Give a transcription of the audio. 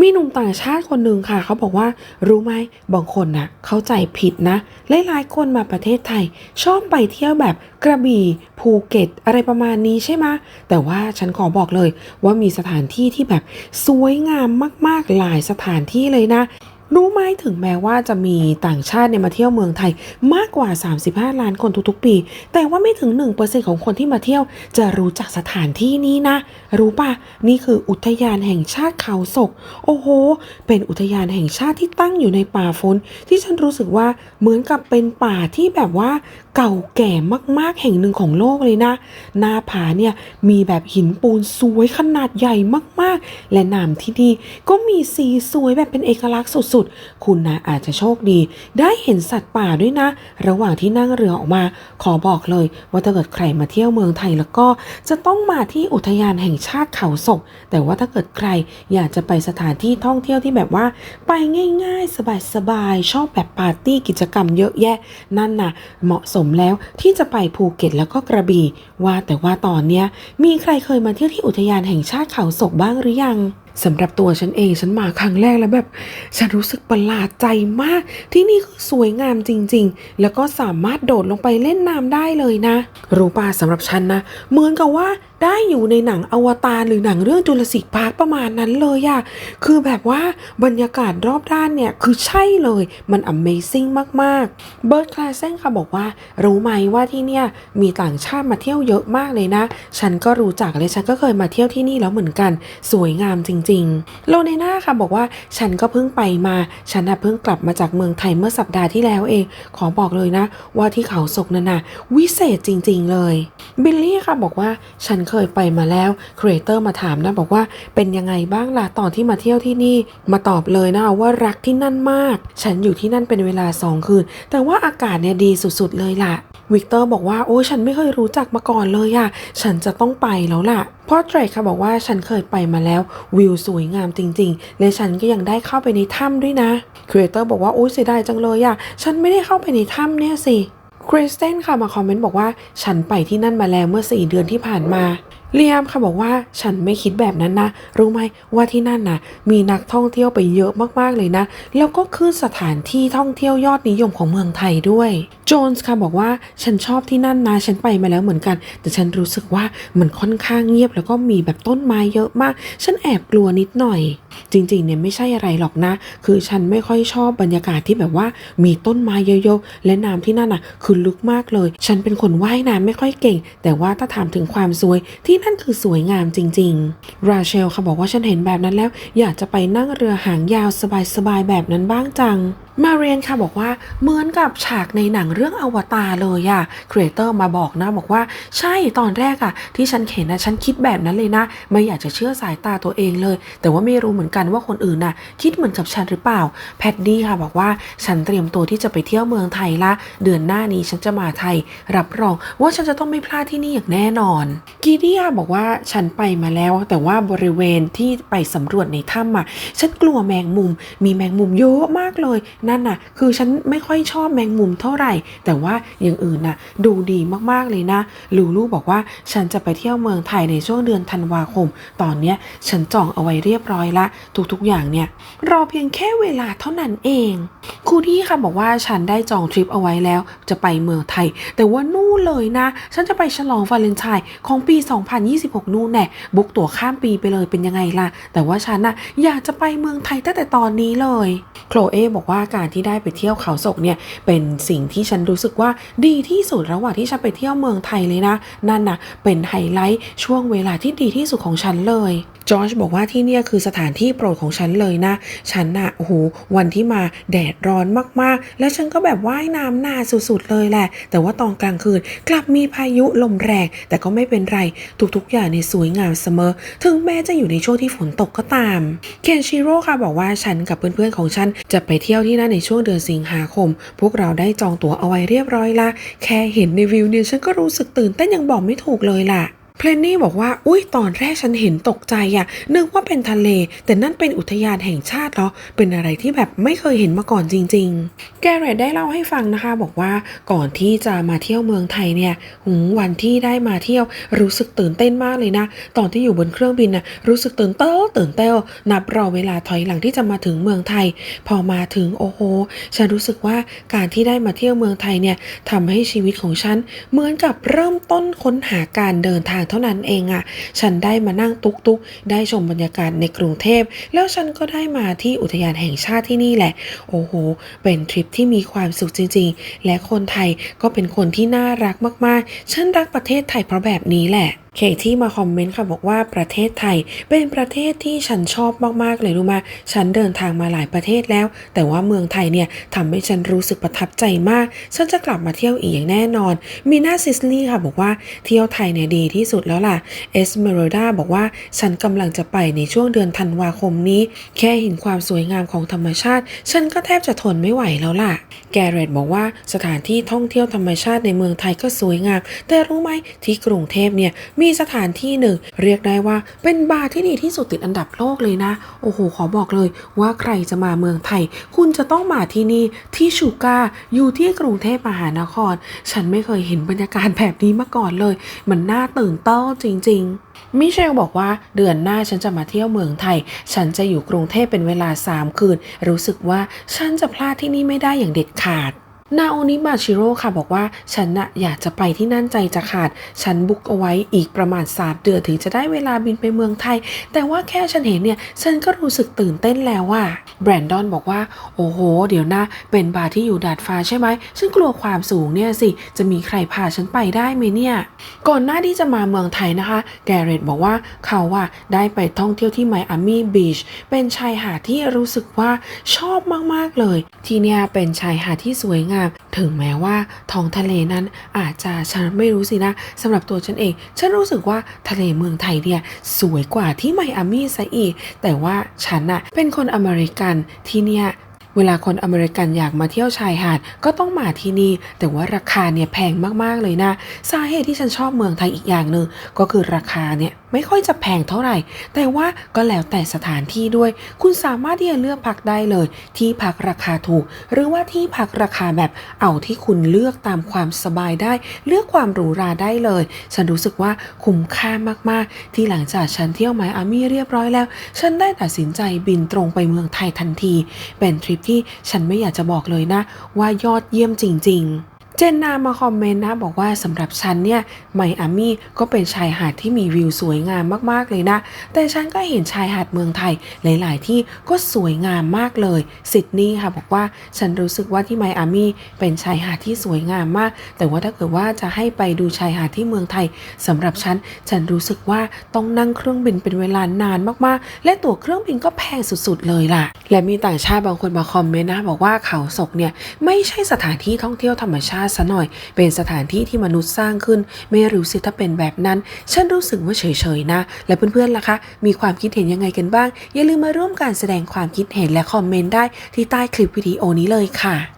มีหนุ่มต่างชาติคนหนึ่งค่ะ เขาบอกว่ารู้ไหมบางคนนะเข้าใจผิดนะหลายๆคนมาประเทศไทย ชอบไปเที่ยวแบบกระบี่ภูเก็ต อะไรประมาณนี้ใช่ไหมแต่ว่าฉันขอบอกเลยว่ามีสถานที่ที่แบบสวยงามมากๆหลายสถานที่เลยนะ รู้ไหมถึงแม้ว่าจะมีต่างชาติเนี่ยมาเที่ยวเมืองไทยมากกว่า 35 ล้านคนทุกๆปี แต่ว่าไม่ถึง 1%ของคนที่มาเที่ยว จะรู้จักสถานที่นี้นะ รู้ป่ะ นี่คืออุทยานแห่งชาติเขาศก โอ้โห เป็นอุทยานแห่งชาติที่ตั้งอยู่ในป่าฝนที่ฉันรู้สึกว่าเหมือนกับเป็นป่าที่แบบว่าเก่าแก่มากๆ แห่งหนึ่งของโลกเลยนะ หน้าผาเนี่ยมีแบบหินปูนสวยขนาดใหญ่มากๆ และน้ำที่นี่ก็มีสีสวยแบบเป็นเอกลักษณ์สุดๆคุณนะอาจจะโชคดี ได้เห็นสัตว์ป่าด้วยนะ ระหว่างที่นั่งเรือออกมา ขอบอกเลย ว่าถ้าเกิดใครมาเที่ยวเมืองไทยแล้วก็ จะต้องมาที่อุทยานแห่งชาติเขาศก แต่ว่าถ้าเกิดใครอยากจะไปสถานที่ท่องเที่ยวที่แบบว่า ไปง่าย ๆ สบายๆชอบแบบปาร์ตี้กิจกรรมเยอะแยะ นั่นน่ะ เหมาะสมแล้วที่จะไปภูเก็ตแล้วก็กระบี่ว่าแต่ว่าตอนเนี้ยมีใครเคยมาเที่ยวที่อุทยานแห่งชาติเขาศกบ้างหรือยัง สำหรับตัวฉันเองฉันมาครั้งแรกแล้วแบบ ฉันรู้สึกประหลาดใจมาก ที่นี่คือสวยงามจริง ๆ แล้วก็สามารถโดดลงไปเล่นน้ำได้เลยนะ รู้ป่ะสำหรับฉันนะเหมือนกับว่าได้อยู่ในหนังอวตารหรือหนังเรื่องจุลศิษย์พาร์คประมาณนั้นเลยอะคือแบบว่าบรรยากาศรอบด้านเนี่ย คือใช่เลยมัน Amazing มากๆเบิร์ดคลาเซนค่ะบอกว่า รู้ไหมว่าที่เนี่ยมีต่างชาติมาเที่ยวเยอะมากเลยนะ ฉันก็รู้จักเลยฉันก็เคยมาเที่ยวที่นี่แล้วเหมือนกัน สวยงามจริงๆโลเนนาค่ะบอกว่าฉันก็เพิ่งไปมา ฉันน่ะเพิ่งกลับมาจากเมืองไทยเมื่อสัปดาห์ที่แล้วเอง ขอบอกเลยนะ ว่าที่เขาศกนั่นน่ะวิเศษจริง ๆ เลย บิลลี่ค่ะบอกว่าฉันเคยไปมาแล้วครีเอเตอร์มาถามนะบอกว่าเป็นยังไงบ้างล่ะตอนที่มาเที่ยวที่นี่ มาตอบเลยนะว่ารักที่นั่นมาก ฉันอยู่ที่นั่นเป็นเวลาสองคืน แต่ว่าอากาศเนี่ยดีสุดๆเลยล่ะ วิกเตอร์บอกว่าโอ้ฉันไม่เคยรู้จักมาก่อนเลยอะฉันจะต้องไปแล้วล่ะพ่อเดรกค่ะบอกว่าฉันเคยไปมาแล้ววิวสวยงามจริงๆ และฉันก็ยังได้เข้าไปในถ้ำด้วยนะครีเอเตอร์บอกว่าโอ้เสียดายจังเลยอะฉันไม่ได้เข้าไปในถ้ำเนี่ยสิคริสเตนค่ะมาคอมเมนต์บอกว่า ฉันไปที่นั่นมาแล้วเมื่อ 4 เดือนที่ผ่านมา เลียมค่ะบอกว่าฉันไม่คิดแบบนั้นนะ รู้ไหมว่าที่นั่นน่ะมีนักท่องเที่ยวไปเยอะมากๆเลยนะ แล้วก็คือสถานที่ท่องเที่ยวยอดนิยมของเมืองไทยด้วย โจนส์ค่ะบอกว่าฉันชอบที่นั่นนะฉันไปมาแล้วเหมือนกัน แต่ฉันรู้สึกว่ามันค่อนข้างเงียบแล้วก็มีแบบต้นไม้เยอะมาก ฉันแอบกลัวนิดหน่อย จริงๆเนี่ยไม่ใช่อะไรหรอกนะ คือฉันไม่ค่อยชอบบรรยากาศที่แบบว่ามีต้นไม้เยอะๆและน้ำที่นั่นอะคือลึกมากเลย ฉันเป็นคนว่ายน้ำไม่ค่อยเก่ง แต่ว่าถ้าถามถึงความสวยที่นั่นคือสวยงามจริง ๆ ราเชลค่ะบอกว่าฉันเห็นแบบนั้นแล้ว อยากจะไปนั่งเรือหางยาวสบายๆแบบนั้นบ้างจัง มาเรียนค่ะบอกว่าเหมือนกับฉากในหนังเรื่องอวตารเลยอะครีเอเตอร์มาบอกนะบอกว่าใช่ตอนแรกอะที่ฉันเห็นนะฉันคิดแบบนั้นเลยนะ ไม่อยากจะเชื่อสายตาตัวเองเลย แต่ว่าไม่รู้เหมือนกันว่าคนอื่นน่ะ คิดเหมือนกับฉันหรือเปล่า แพดดี้ค่ะบอกว่าฉันเตรียมตัวที่จะไปเที่ยวเมืองไทยละ เดือนหน้านี้ฉันจะมาไทย รับรองว่าฉันจะต้องไม่พลาดที่นี่อย่างแน่นอนกีดี้ค่ะบอกว่าฉันไปมาแล้ว แต่ว่าบริเวณที่ไปสำรวจในถ้ำอะฉันกลัวแมงมุม มีแมงมุมเยอะมากเลยนั่นน่ะ คือฉันไม่ค่อยชอบแมงมุมเท่าไหร่ แต่ว่าอย่างอื่นน่ะ ดูดีมากๆเลยนะลูลูบอกว่าฉันจะไปเที่ยวเมืองไทยในช่วงเดือนธันวาคม ตอนเนี้ยฉันจองเอาไว้เรียบร้อยละ ทุกๆอย่างเนี่ยรอเพียงแค่เวลาเท่านั้นเองครูที่ค่ะบอกว่าฉันได้จองทริปเอาไว้แล้ว จะไปเมืองไทย แต่ว่านู่นเลยนะ ฉันจะไปฉลองวาเลนไทน์ของปี 2026 นู่นแน่บุกตั๋วข้ามปีไปเลยเป็นยังไงล่ะแต่ว่าฉันน่ะอยากจะไปเมืองไทยตั้งแต่ตอนนี้เลยโคลเอบอกว่าการที่ได้ไปเที่ยวเขาศกเนี่ยเป็นสิ่งที่ฉันรู้สึกว่าดีที่สุดระหว่างที่ฉันไปเที่ยวเมืองไทยเลยนะ นั่นน่ะเป็นไฮไลท์ช่วงเวลาที่ดีที่สุดของฉันเลยจอร์จบอกว่าที่เนี่ยคือสถานที่โปรดของฉันเลยนะ ฉันน่ะโอ้โหวันที่มาแดดร้อนมากๆ แล้วฉันก็แบบว่ายน้ำหน้าสุดๆเลยแหละ แต่ว่าตอนกลางคืนกลับมีพายุลมแรง แต่ก็ไม่เป็นไร ทุกๆอย่างในยสวยงามเสมอ ถึงแม้จะอยู่ในช่วงที่ฝนตกก็ตาม เคนชิโร่ค่ะบอกว่าฉันกับเพื่อนๆของฉันจะไปเที่ยวที่นั่นในช่วงเดือนสิงหาคม พวกเราได้จองตั๋วเอาไว้เรียบร้อยละ แค่เห็นในวิวเนี่ยฉันก็รู้สึกตื่นเต้นยังบอกไม่ถูกเลยล่ะ เพลนนี่บอกว่า อุ้ยตอนแรกฉันเห็นตกใจอะนึกว่าเป็นทะเล แต่นั่นเป็นอุทยานแห่งชาติเหรอ เป็นอะไรที่แบบไม่เคยเห็นมาก่อนจริง ๆ แกเรตได้เล่าให้ฟังนะคะ บอกว่าก่อนที่จะมาเที่ยวเมืองไทยเนี่ยหืมวันที่ได้มาเที่ยวรู้สึกตื่นเต้นมากเลยนะ ตอนที่อยู่บนเครื่องบินนะรู้สึกตื่นเต้นตื่นเต้นนับรอเวลาถอยหลังที่จะมาถึงเมืองไทย พอมาถึงโอ้โหฉันรู้สึกว่าการที่ได้มาเที่ยวเมืองไทยเนี่ยทำให้ชีวิตของฉันเหมือนกับเริ่มต้นค้นหาการเดินทางเท่านั้นเองอะฉันได้มานั่งตุกตุกๆได้ชมบรรยากาศในกรุงเทพ แล้วฉันก็ได้มาที่อุทยานแห่งชาติที่นี่แหละ โอ้โห เป็นทริปที่มีความสุขจริง ๆ และคนไทยก็เป็นคนที่น่ารักมากๆ ฉันรักประเทศไทยเพราะแบบนี้แหละ เคที่มาคอมเมนต์ค่ะบอกว่าประเทศไทยเป็นประเทศที่ฉันชอบมากๆเลยรู้มาฉันเดินทางมาหลายประเทศแล้ว แต่ว่าเมืองไทยเนี่ยทำให้ฉันรู้สึกประทับใจมาก ฉันจะกลับมาเที่ยวอีกอย่างแน่นอนมีนาซิสลี่ค่ะบอกว่าเที่ยวไทยเนี่ยดีที่สุดแล้วล่ะเอสเมโรดาบอกว่าฉันกำลังจะไปในช่วงเดือนธันวาคมนี้ แค่เห็นความสวยงามของธรรมชาติ ฉันก็แทบจะทนไม่ไหวแล้วล่ะ แกเรตบอกว่าสถานที่ท่องเที่ยวธรรมชาติในเมืองไทยก็สวยงาม แต่รู้ไหมที่กรุงเทพเนี่ยมีีสถานที่หนึ่ง เรียกได้ว่าเป็นบาร์ที่ดีที่สุดติดอันดับโลกเลยนะ โอ้โห ขอบอกเลยว่าใครจะมาเมืองไทย คุณจะต้องมาที่นี่ที่ชูกาอยู่ที่กรุงเทพมหานคร ฉันไม่เคยเห็นบรรยากาศแบบนี้มาก่อนเลย มันน่าตื่นเต้นจริง ๆ มิเชลบอกว่าเดือนหน้าฉันจะมาเที่ยวเมืองไทย ฉันจะอยู่กรุงเทพเป็นเวลา 3 คืน รู้สึกว่าฉันจะพลาดที่นี่ไม่ได้อย่างเด็ดขาด นาโอนิมาชิโร่ค่ะบอกว่าฉันน่ะอยากจะไปที่นั่นใจจะขาด ฉันบุ๊กเอาไว้อีกประมาณ3เดือนถึงจะได้เวลาบินไปเมืองไทย แต่ว่าแค่ฉันเห็นเนี่ย ฉันก็รู้สึกตื่นเต้นแล้วว่าแบรนดอนบอกว่า โอ้โห เดี๋ยวนะ เป็นบาร์ที่อยู่ดาดฟ้าใช่ไหม ฉันกลัวความสูงเนี่ยสิ จะมีใครพาฉันไปได้ไหมเนี่ย ก่อนหน้าที่จะมาเมืองไทยนะคะ แกเรตบอกว่าเขาว่าได้ไปท่องเที่ยวที่ไมอามี่บีชเป็นชายหาดที่รู้สึกว่าชอบมากๆเลย ที่เนี่ยเป็นชายหาดที่สวยงามถึงแม้ว่าท้องทะเลนั้นอาจจะฉันไม่รู้สินะสำหรับตัวฉันเอง ฉันรู้สึกว่าทะเลเมืองไทยเนี่ยสวยกว่าที่ไมอามี่ซะอีก แต่ว่าฉันอะเป็นคนอเมริกันที่เนี่ยเวลาคนอเมริกันอยากมาเที่ยวชายหาดก็ต้องมาที่นี่ แต่ว่าราคาเนี่ยแพงมากๆเลยนะ สาเหตุที่ฉันชอบเมืองไทยอีกอย่างหนึ่งก็คือราคาเนี่ยไม่ค่อยจะแพงเท่าไหร่ แต่ว่าก็แล้วแต่สถานที่ด้วย คุณสามารถที่จะเลือกพักได้เลย ที่พักราคาถูก หรือว่าที่พักราคาแบบเอาที่คุณเลือกตามความสบายได้ เลือกความหรูหราได้เลย ฉันรู้สึกว่าคุ้มค่ามากๆ ที่หลังจากฉันเที่ยวไมอามี่เรียบร้อยแล้ว ฉันได้ตัดสินใจบินตรงไปเมืองไทยทันที เป็นทริปที่ฉันไม่อยากจะบอกเลยนะ ว่ายอดเยี่ยมจริง ๆ เจนนามาคอมเมนต์นะ บอกว่าสำหรับฉันเนี่ยไมอามี่ก็เป็นชายหาดที่มีวิวสวยงามมากๆเลยนะ แต่ฉันก็เห็นชายหาดเมืองไทยหลายๆ ที่ก็สวยงามมากเลยซิดนีย์ค่ะบอกว่าฉันรู้สึกว่าที่ไมอามี่เป็นชายหาดที่สวยงามมาก แต่ว่าถ้าเกิดว่าจะให้ไปดูชายหาดที่เมืองไทยสำหรับฉันฉันรู้สึกว่าต้องนั่งเครื่องบินเป็นเวลานานมากๆ และตั๋วเครื่องบินก็แพงสุดๆเลยล่ะ และมีต่างชาติบางคนมาคอมเมนต์นะ บอกว่าเขาศกเนี่ยไม่ใช่สถานที่ท่องเที่ยวธรรมชาติซะหน่อย เป็นสถานที่ที่มนุษย์สร้างขึ้น ไม่รู้สิถ้าเป็นแบบนั้น ฉันรู้สึกว่าเฉยๆนะ และเพื่อนๆล่ะคะ มีความคิดเห็นยังไงกันบ้าง อย่าลืมมาร่วมการแสดงความคิดเห็นและคอมเมนต์ได้ที่ใต้คลิปวิดีโอนี้เลยค่ะ